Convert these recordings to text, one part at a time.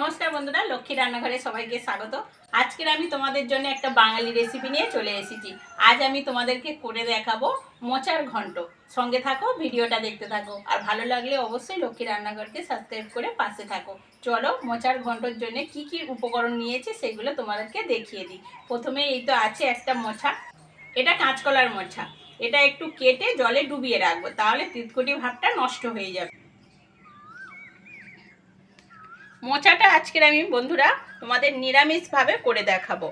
নমস্কার বন্ধুরা, লক্ষ্মী রান্নাঘরে সবাইকে স্বাগত। আজকের আমি তোমাদের জন্য একটা বাঙালি রেসিপি নিয়ে চলে এসেছি। আজ আমি তোমাদেরকে করে দেখাবো মোচার ঘন্ট। সঙ্গে থাকো, ভিডিওটা দেখতে থাকো। আর ভালো লাগলে অবশ্যই লক্ষ্মী রান্নাঘরকে সাবস্ক্রাইব করে পাশে থাকো। চলো, মোচার ঘন্টর জন্য কি কি উপকরণ নিয়েছে সেগুলো তোমাদেরকে দেখিয়ে দিই। প্রথমে এই তো আছে একটা মোছা। এটা কাঁচকলার মোছা। এটা একটু কেটে জলে ডুবিয়ে রাখব। তাহলে তিতকুটি ভাবটা নষ্ট হয়ে যাবে। মোচাটা আজকের আমি বন্ধুরা তোমাদের নিরামিষভাবে করে দেখাবো।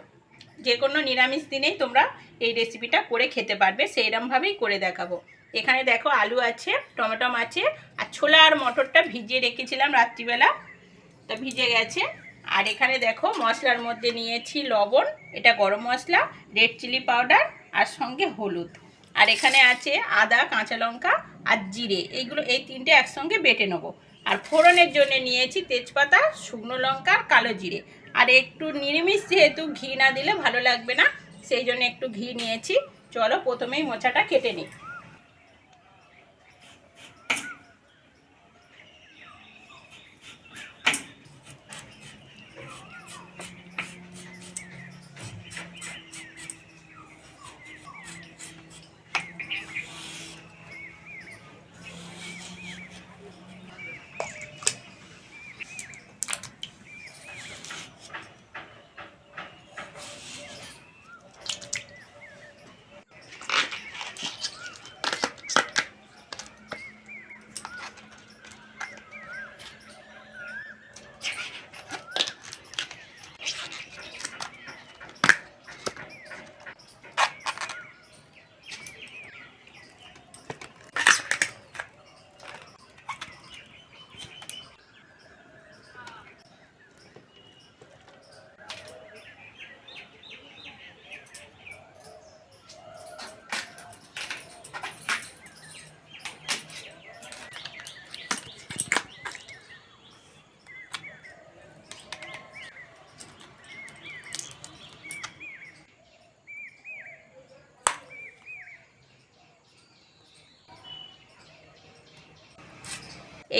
যে কোনো নিরামিষ দিনেই তোমরা এই রেসিপিটা করে খেতে পারবে, সেইরমভাবেই করে দেখাবো। এখানে দেখো আলু আছে, টমেটম আছে, আর ছোলা আর মটরটা ভিজিয়ে রেখেছিলাম রাত্রিবেলা, তা ভিজে গেছে। আর এখানে দেখো মশলার মধ্যে নিয়েছি লবণ, এটা garam masala red chilli powder আর সঙ্গে হলুদ। আর এখানে আছে আদা, কাঁচা লঙ্কা আর জিরে। এইগুলো এই তিনটে একসঙ্গে বেটে নেব। আর ফোড়নের জন্য নিয়েছি তেজপাতা, শুকনো লঙ্কা আর কালো জিরে। আর একটু নিরামিষ যেহেতু ঘি না দিলে ভালো লাগবে না, সেই জন্য একটু ঘি নিয়েছি। চলো প্রথমেই মোচাটা কেটে নিই।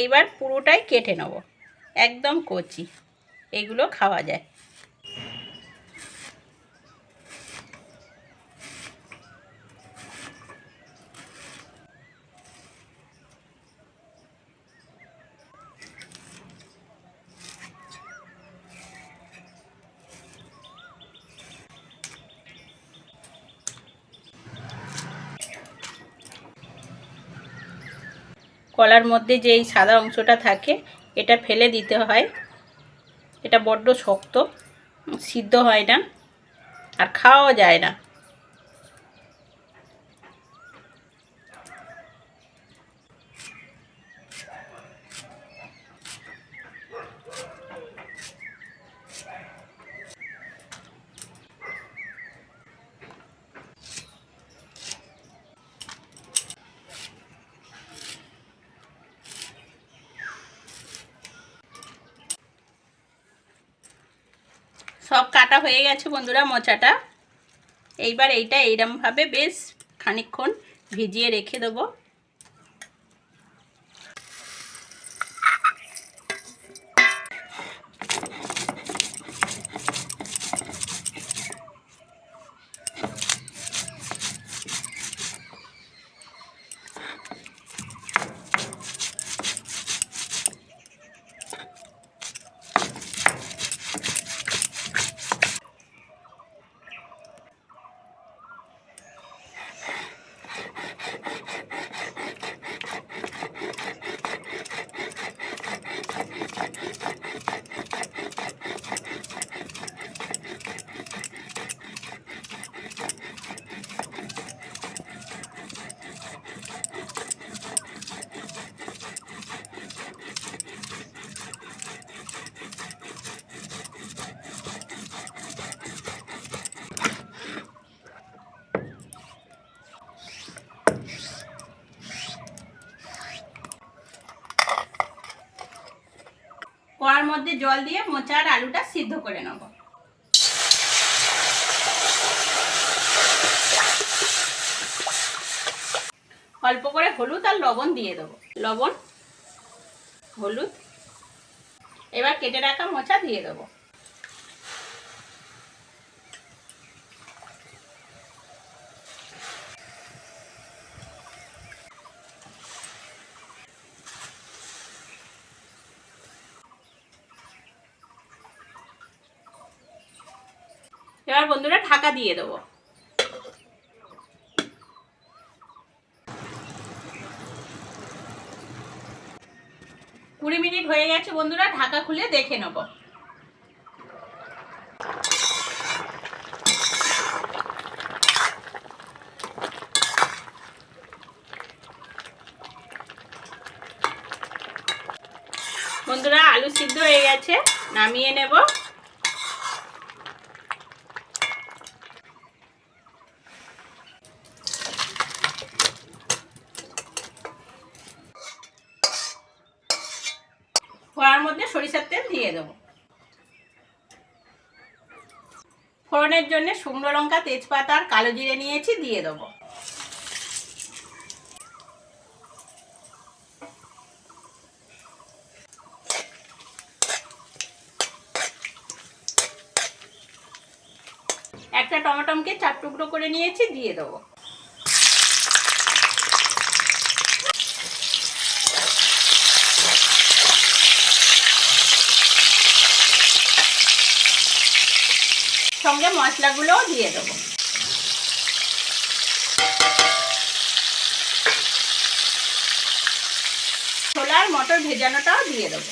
এইবার পুরোটাই কেটে নেব। একদম কচি। এগুলো খাওয়া যায়। কলার মধ্যে যে এই সাদা অংশটা থাকে, এটা ফেলে দিতে হয়। এটা বড্ড শক্ত, সিদ্ধ হয় না আর খাওয়াও যায় না। সব কাটা হয়ে গেছে বন্ধুরা মোচাটা। এইবার এইটা এইরমভাবে বেশ খানিক্ষণ ভিজিয়ে রেখে দেবো। কড়ার মধ্যে জল দিয়ে মোচা আর আলুটা সিদ্ধ করে নেব। অল্প করে হলুদ আর লবণ দিয়ে দেবো। লবণ, হলুদ, এবার কেটে রাখা মোচা দিয়ে দেবো। এবার বন্ধুরা ঢাকা দিয়ে দেবো। কুড়ি মিনিট হয়ে গেছে বন্ধুরা, ঢাকা খুলে দেখে নেব। বন্ধুরা, আলু সিদ্ধ হয়ে গেছে, নামিয়ে নেব। কড়ার মধ্যে সরিষার তেল দিয়ে দেবো। ফোড়নের জন্য শুকনো লঙ্কা, তেজপাতা আর কালো জিরে নিয়েছি, দিয়ে দেবো। একটা টমেটোমকে চার টুকরো করে নিয়েছি, দিয়ে দেবো। সঙ্গে মশলাগুলোও দিয়ে দেবো। ছোলার মটর ভেজানোটাও দিয়ে দেবো।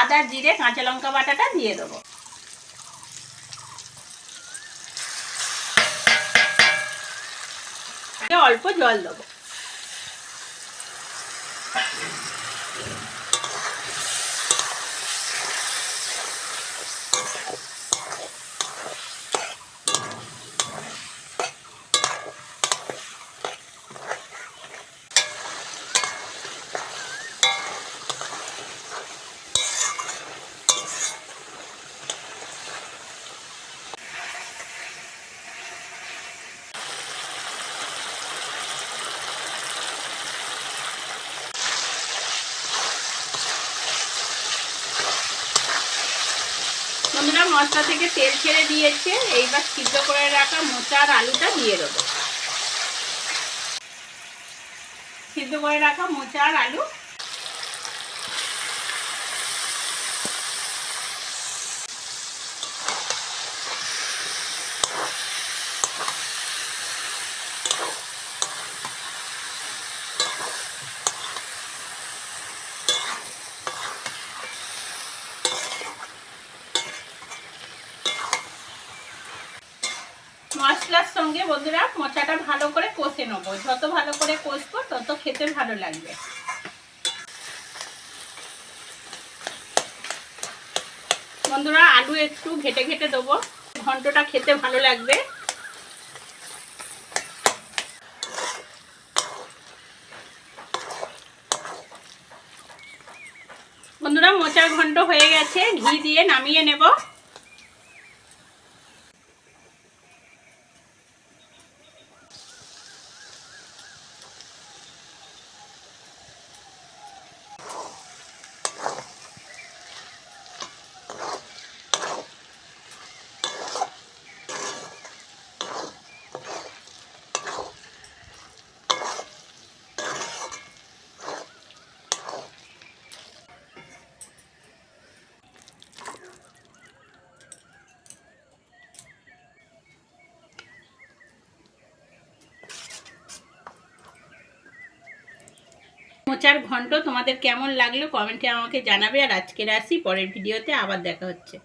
আদা, জিরে, কাঁচা লঙ্কা বাটাটা দিয়ে দেবো। অল্প জল দেবো। বন্ধুরা মশলা থেকে তেল ছেড়ে দিয়েছে। এইবার সিদ্ধ করে রাখা মোচা আর আলুটা দিয়ে দেবো। সিদ্ধ করে রাখা মোচা আর আলু মশলার সঙ্গে বন্ধুরা মোচাটা ভালো করে কষে নেব। যত ভালো করে কষবো, তত খেতে ভালো লাগবে। বন্ধুরা, আলু একটু ঘেটে ঘেটে দেবো। ঘন্টটা খেতে ভালো লাগবে। বন্ধুরা, মোচার ঘন্ট হয়ে গেছে। ঘি দিয়ে নামিয়ে নেব। মোচার ঘন্ট তোমাদের কেমন লাগল কমেন্টে আমাকে জানাবে। আর আজকের আসি পরের ভিডিওতে আবার দেখা হচ্ছে।